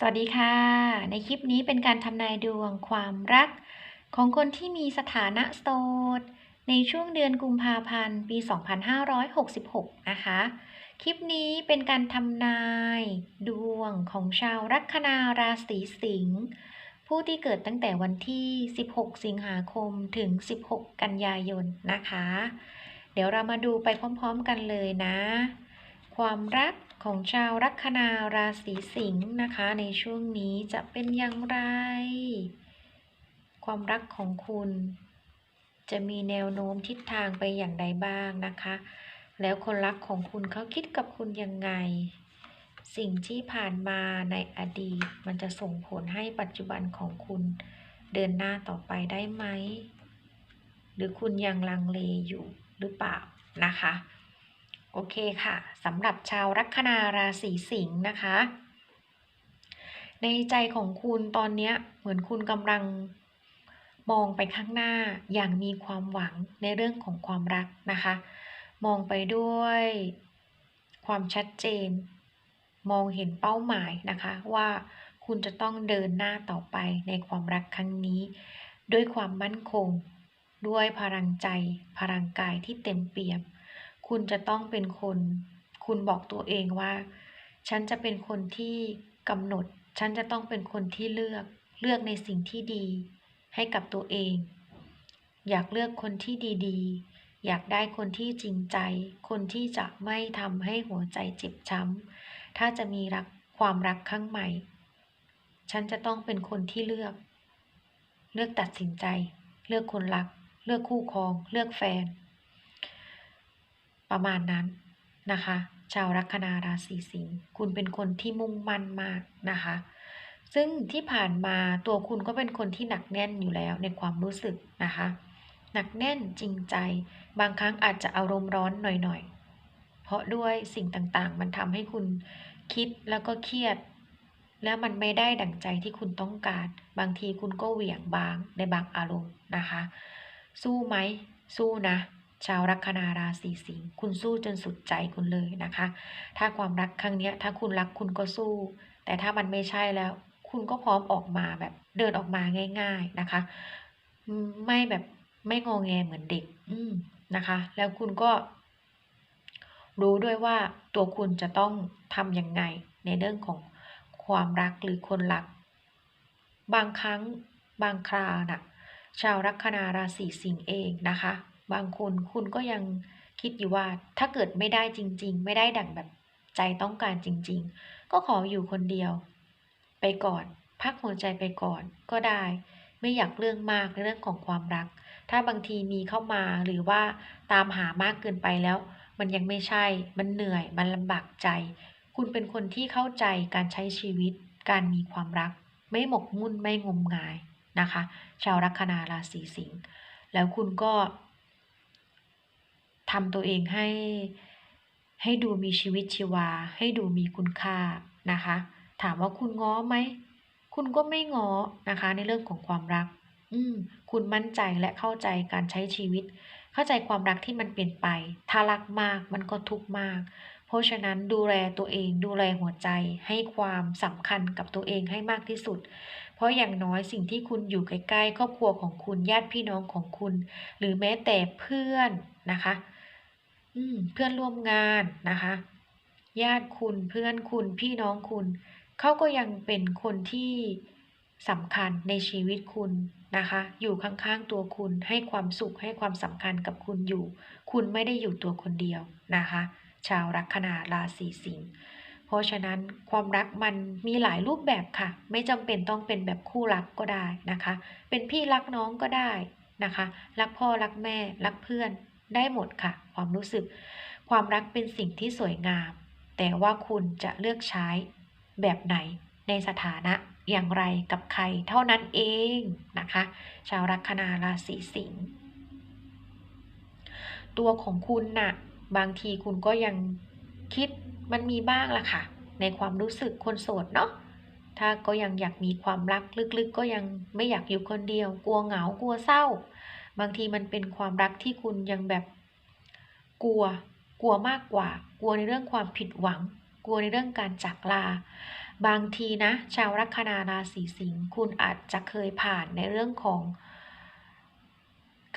สวัสดีค่ะ ในคลิปนี้เป็นการทำนายดวงความรัก ของคนที่มีสถานะโสดในช่วงเดือนกุมภาพันธ์ ปี 2566 นะคะ คลิปนี้เป็นการทำนายดวงของชาวลัคนาราศีสิงห์ผู้ที่เกิดตั้งแต่วันที่ 16 สิงหาคมถึง 16 กันยายนนะคะ เดี๋ยวเรามาดูไปพร้อม ๆ กันเลยนะ ความรักของชาวลัคนาราศีสิงห์นะคะ ในช่วงนี้จะเป็นอย่างไร ความรักของคุณ จะมีแนวโน้มทิศทางไปอย่างใดบ้างนะคะ แล้วคนรักของคุณเขาคิดกับคุณยังไง สิ่งที่ผ่านมาในอดีต มันจะส่งผลให้ปัจจุบันของคุณเดินหน้าต่อไปได้ไหม หรือคุณยังลังเลอยู่หรือเปล่านะคะ โอเคค่ะสำหรับชาวลัคนาราศีสิงห์นะคะ ในใจของคุณตอนนี้เหมือนคุณกำลังมองไปข้างหน้าอย่างมีความหวังในเรื่องของความรักนะคะ มองไปด้วยความชัดเจน มองเห็นเป้าหมายนะคะว่าคุณจะต้องเดินหน้าต่อไปในความรักครั้งนี้ ด้วยความมั่นคง ด้วยพลังใจ พลังกายที่เต็มเปี่ยม คุณจะต้องเป็นคน คุณบอกตัวเองว่า ฉันจะเป็นคนที่กำหนด ฉันจะต้องเป็นคนที่เลือก เลือกในสิ่งที่ดี ให้กับตัวเอง อยากเลือกคนที่ดีๆ อยากได้คนที่จริงใจ คนที่จะไม่ทำให้หัวใจเจ็บช้ำ ถ้าจะมีรักความรักครั้งใหม่ ฉันจะต้องเป็นคนที่เลือก เลือกตัดสินใจ เลือกคนรัก เลือกคู่ครอง เลือกแฟน ประมาณนั้นนะคะ ชาวลัคนาราศีสิงห์คุณเป็นคนที่มุ่งมั่นมากนะคะ ซึ่งที่ผ่านมาตัวคุณก็เป็นคนที่หนักแน่นอยู่แล้วในความรู้สึกนะคะ หนักแน่นจริงใจ บางครั้งอาจจะอารมณ์ร้อนหน่อยๆ เพราะด้วยสิ่งต่างๆ มันทำให้คุณคิดแล้วก็เครียด แล้วมันไม่ได้ดั่งใจที่คุณต้องการ บางทีคุณก็เหวี่ยงบางในบางอารมณ์นะคะ สู้ไหมสู้นะ ชาวลัคนาราศีสิงห์คุณสู้จนสุดใจคุณเลยนะคะ ถ้าความรักครั้งนี้ถ้าคุณรักคุณก็สู้ แต่ถ้ามันไม่ใช่แล้ว คุณก็พร้อมออกมาแบบเดินออกมาง่าย ๆนะคะ ไม่แบบไม่งอแงเหมือนเด็ก อืมนะคะ แล้วคุณก็ รู้ด้วยว่าตัวคุณจะต้องทำยังไง ในเรื่องของความรักหรือคนรัก บางครั้งบางคราน่ะ ชาวลัคนาราศีสิงห์เองนะคะ บางคนคุณก็ยังคิดอยู่ว่าถ้าเกิดไม่ได้จริง ๆ ไม่ได้ดั่งแบบใจต้องการจริง ๆ ก็ขออยู่คนเดียว ไปก่อน พักหัวใจไปก่อนก็ได้ ไม่อยากเรื่องมากในเรื่องของความรัก ถ้าบางทีมีเข้ามาหรือว่าตามหามากเกินไปแล้ว มันยังไม่ใช่ มันเหนื่อย มันลำบากใจ คุณเป็นคนที่เข้าใจการใช้ชีวิต การมีความรัก ไม่หมกมุ่นไม่งมงายนะคะ ชาวลัคนาราศีสิงห์แล้วคุณก็ ทำตัวเองให้ ให้ดูมีชีวิตชีวา ให้ดูมีคุณค่านะคะ ถามว่าคุณง้อไหม คุณก็ไม่ง้อนะคะ ในเรื่องของความรัก อืม คุณมั่นใจและเข้าใจการใช้ชีวิต เข้าใจความรักที่มันเปลี่ยนไป ถ้ารักมากมันก็ทุกข์มาก เพราะฉะนั้นดูแลตัวเอง ดูแลหัวใจ ให้ความสำคัญกับตัวเองให้มากที่สุดเพราะอย่างน้อยสิ่งที่คุณอยู่ใกล้ๆครอบครัวของคุณญาติพี่น้องของคุณ หรือแม้แต่เพื่อนนะคะ เพื่อนร่วมงานนะคะ ญาติคุณเพื่อนคุณพี่น้องคุณ เขาก็ยังเป็นคนที่สำคัญในชีวิตคุณนะคะ อยู่ข้างๆตัวคุณให้ความสุขให้ความสำคัญกับคุณอยู่ คุณไม่ได้อยู่ตัวคนเดียวนะคะ ชาวลัคนาราศีสิงห์เพราะฉะนั้นความรักมันมีหลายรูปแบบค่ะ ไม่จำเป็นต้องเป็นแบบคู่รักก็ได้นะคะ เป็นพี่รักน้องก็ได้นะคะ รักพ่อรักแม่รักเพื่อน ได้หมดค่ะ ความรู้สึก ความรักเป็นสิ่งที่สวยงาม แต่ว่าคุณจะเลือกใช้แบบไหนในสถานะอย่างไรกับใครเท่านั้นเองนะคะ ชาวลัคนาราศีสิงห์ตัวของคุณน่ะ บางทีคุณก็ยังคิดมันมีบ้างล่ะค่ะ ในความรู้สึกคนโสดเนาะถ้าก็ยังอยากมีความรักลึกๆก็ยังไม่อยากอยู่คนเดียว กลัวเหงากลัวเศร้า บางทีมันเป็นความรักที่คุณยังแบบกลัว กลัวมากกว่า กลัวในเรื่องความผิดหวัง กลัวในเรื่องการจากลา บางทีนะ ชาวลัคนาราศีสิงห์คุณอาจจะเคยผ่านในเรื่องของ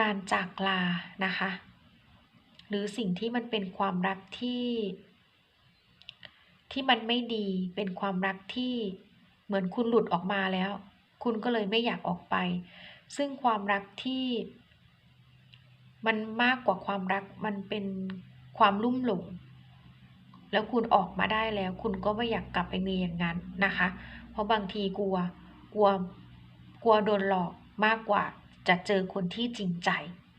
การจากลานะคะ หรือสิ่งที่มันเป็นความรักที่ ที่มันไม่ดีเป็นความรักที่เหมือนคุณหลุดออกมาแล้ว คุณก็เลยไม่อยากออกไป ซึ่งความรักที่ มันมากกว่าความรักมันเป็นความลุ่มหลง แล้วคุณออกมาได้แล้ว คุณก็ไม่อยากกลับไปมีอย่างนั้นนะคะ เพราะบางทีกลัวกลัวกลัวโดนหลอกมากกว่าจะเจอคนที่จริงใจ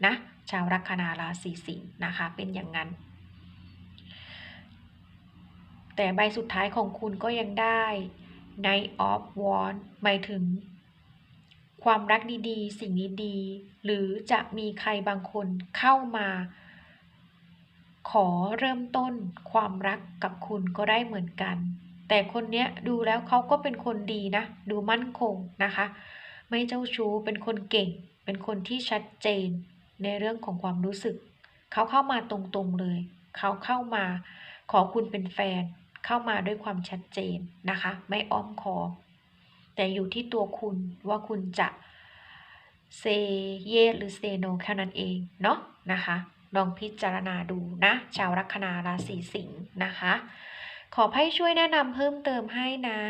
นะ ชาวลัคนาราศีสิงห์นะคะ เป็นอย่างนั้น แต่ใบสุดท้ายของคุณก็ยังได้ Night of Wands หมายถึง ความรักดีๆ สิ่งดีๆ หรือจะมีใครบางคนเข้ามา ขอเริ่มต้นความรักกับคุณก็ได้เหมือนกัน แต่คนเนี้ยดูแล้วเขาก็เป็นคนดีนะ ดูมั่นคงนะคะ ไม่เจ้าชู้เป็นคนเก่ง เป็นคนที่ชัดเจนในเรื่องของความรู้สึก เขาเข้ามาตรงๆเลย เขาเข้ามาขอคุณเป็นแฟน เข้ามาด้วยความชัดเจนนะคะ ไม่อ้อมคอ แต่อยู่ที่ตัวคุณว่าคุณจะเซเยสหรือเซโนแค่นั้นเองเนาะนะคะ ลองพิจารณาดูนะ ชาวลัคนาราศีสิงห์นะคะ ขอให้ช่วยแนะนำเพิ่มเติมให้นะ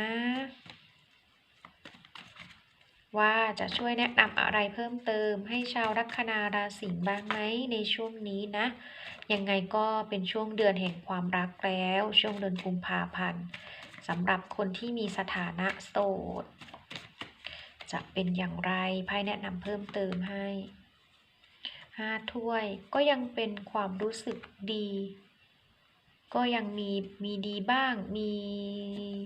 ว่าจะช่วยแนะนำอะไรเพิ่มเติมให้ชาวลัคนาราศีบ้างไหมในช่วงนี้นะ ยังไงก็เป็นช่วงเดือนแห่งความรักแล้ว ช่วงเดือนกุมภาพันธ์ สำหรับคนที่มีสถานะโสด จะเป็นอย่างไรไพ่แนะนำเพิ่มเติมให้ห้าถ้วยก็ยังเป็นความรู้สึกดี ก็ยังมีมีดีบ้าง มี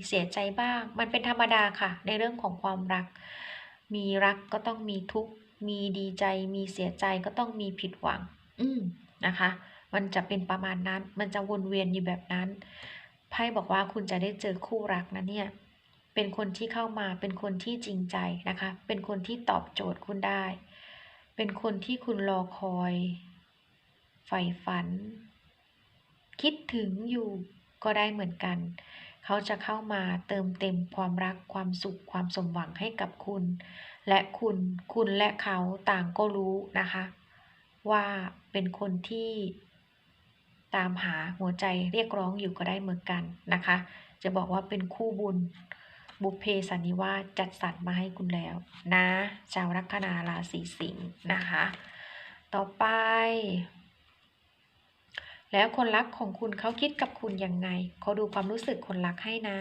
เสียใจบ้าง มันเป็นธรรมดาค่ะ ในเรื่องของความรัก มีรักก็ต้องมีทุกข์มีดีใจ มีเสียใจก็ต้องมีผิดหวัง อืมนะคะ มันจะเป็นประมาณนั้น มันจะวนเวียนอยู่แบบนั้น ไพ่บอกว่าคุณจะได้เจอคู่รักนะเนี่ย เป็นคนที่เข้ามา เป็นคนที่จริงใจนะคะ เป็นคนที่ตอบโจทย์คุณได้ เป็นคนที่คุณรอคอยใฝ่ฝัน คิดถึงอยู่ก็ได้เหมือนกัน เขาจะเข้ามาเติมเต็มความรัก ความสุข ความสมหวังให้กับคุณ และคุณ คุณและเขาต่างก็รู้นะคะ ว่าเป็นคนที่ ตามหาหัวใจเรียกร้องอยู่ก็ได้เหมือนกันนะคะ จะบอกว่าเป็นคู่บุญ บุพเพสันนิวาสจัดสรรมาให้คุณแล้วนะชาวลัคนาราศีสิงห์นะคะ ต่อไป แล้วคนรักของคุณเขาคิดกับคุณยังไงเขาดูความรู้สึกคนรักให้นะ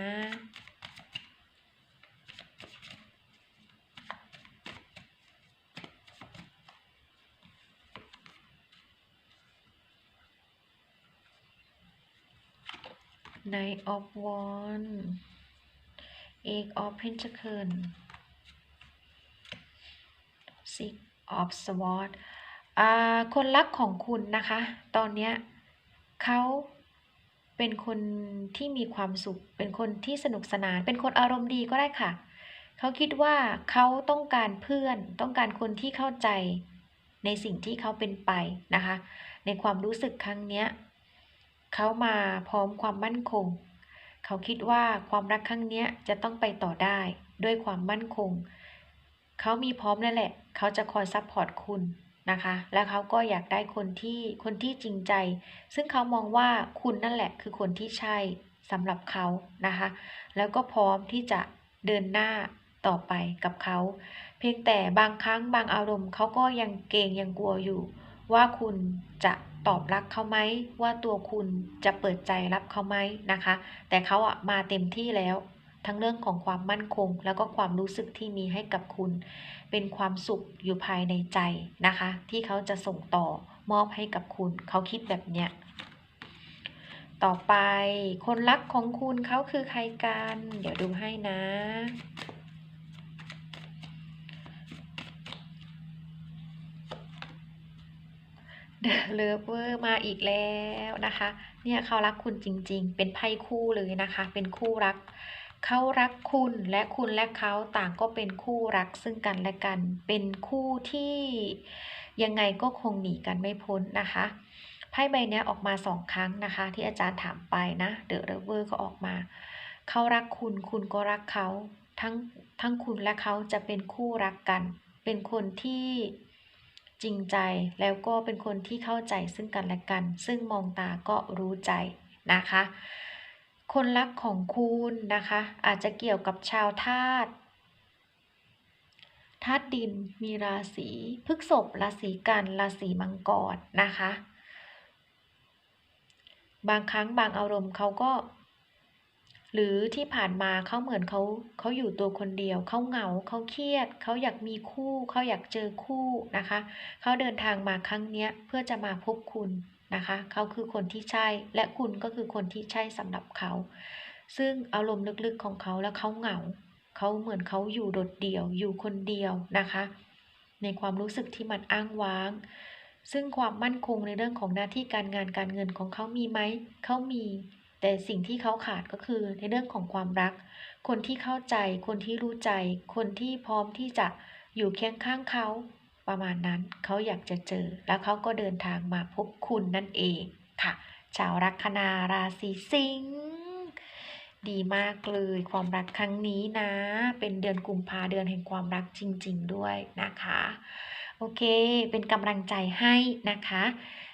ใน of Wands Eight of Pentacles Six of Swords คนรักของคุณนะคะ ตอนนี้เขาเป็นคนที่มีความสุข เป็นคนที่สนุกสนาน เป็นคนอารมณ์ดีก็ได้ค่ะ เขาคิดว่าเขาต้องการเพื่อน ต้องการคนที่เข้าใจในสิ่งที่เขาเป็นไปนะคะ ในความรู้สึกครั้งนี้ เขามาพร้อมความมั่นคง เขาคิดว่าความรักครั้งนี้จะต้องไปต่อได้ด้วยความมั่นคง เขามีพร้อมนั่นแหละ เขาจะคอยซัพพอร์ตคุณนะคะ แล้วเขาก็อยากได้คนที่คนที่จริงใจ ซึ่งเขามองว่าคุณนั่นแหละ คือคนที่ใช่สำหรับเขานะคะ แล้วก็พร้อมที่จะเดินหน้าต่อไปกับเขา เพียงแต่บางครั้งบางอารมณ์เขาก็ยังเกรงยังกลัวอยู่ ว่าคุณจะตอบรับเขาไหมว่าตัวคุณจะเปิดใจรับเขาไหมนะคะ แต่เขาอะมาเต็มที่แล้ว ทั้งเรื่องของความมั่นคง แล้วก็ความรู้สึกที่มีให้กับคุณ เป็นความสุขอยู่ภายในใจนะคะ ที่เขาจะส่งต่อมอบให้กับคุณ เขาคิดแบบเนี้ยต่อไปคนรักของคุณเขาคือใครกัน เดี๋ยวดูให้นะ เดอะเลิฟเวอร์มาอีกแล้วนะคะ เนี่ยเขารักคุณจริง ๆ เป็นไพ่คู่เลยนะคะ เป็นคู่รัก เขารักคุณและคุณและเขาต่างก็เป็นคู่รักซึ่งกันและกัน เป็นคู่ที่ยังไงก็คงหนีกันไม่พ้นนะคะไพ่ใบนี้ออกมาสองครั้งนะคะ ที่อาจารย์ถามไปนะเดอะเลิฟเวอร์ก็ออกมา เขารักคุณคุณก็รักเขาทั้งทั้งคุณและเขาจะเป็นคู่รักกัน เป็นคนที่ จริงใจแล้วก็เป็นคนที่เข้าใจซึ่งกันและกัน ซึ่งมองตาก็รู้ใจนะคะ คนรักของคุณนะคะ อาจจะเกี่ยวกับชาวธาตุธาตุดินมีราศีพฤกษภราศีกันราศีมังกรนะคะ บางครั้งบางอารมณ์เขาก็ หรือที่ผ่านมาเขาเหมือนเขาเขาอยู่ตัวคนเดียวเขาเหงาเขาเครียดเขาอยากมีคู่เขาอยากเจอคู่นะคะเขาเดินทางมาครั้งเนี้ยเพื่อจะมาพบคุณนะคะเขาคือคนที่ใช่และคุณก็คือคนที่ใช่สำหรับเขาซึ่งอารมณ์ลึกๆของเขาแล้วเขาเหงาเขาเหมือนเขาอยู่โดดเดี่ยวอยู่คนเดียวนะคะ ในความรู้สึกที่มันอ้างว้าง ซึ่งความมั่นคงในเรื่องของหน้าที่การงานการเงินของเขามีไหมเขามี แต่สิ่งที่เขาขาดก็คือในเรื่องของความรัก คนที่เข้าใจ คนที่รู้ใจ คนที่พร้อมที่จะอยู่เคียงข้างเขา ประมาณนั้นเขาอยากจะเจอ แล้วเขาก็เดินทางมาพบคุณนั่นเองค่ะชาวลัคนาราศีสิงห์ดีมากเลยความรักครั้งนี้นะ เป็นเดือนกุมภาเดือนแห่งความรักจริง ๆ ด้วยนะคะ โอเค เป็นกำลังใจให้นะคะ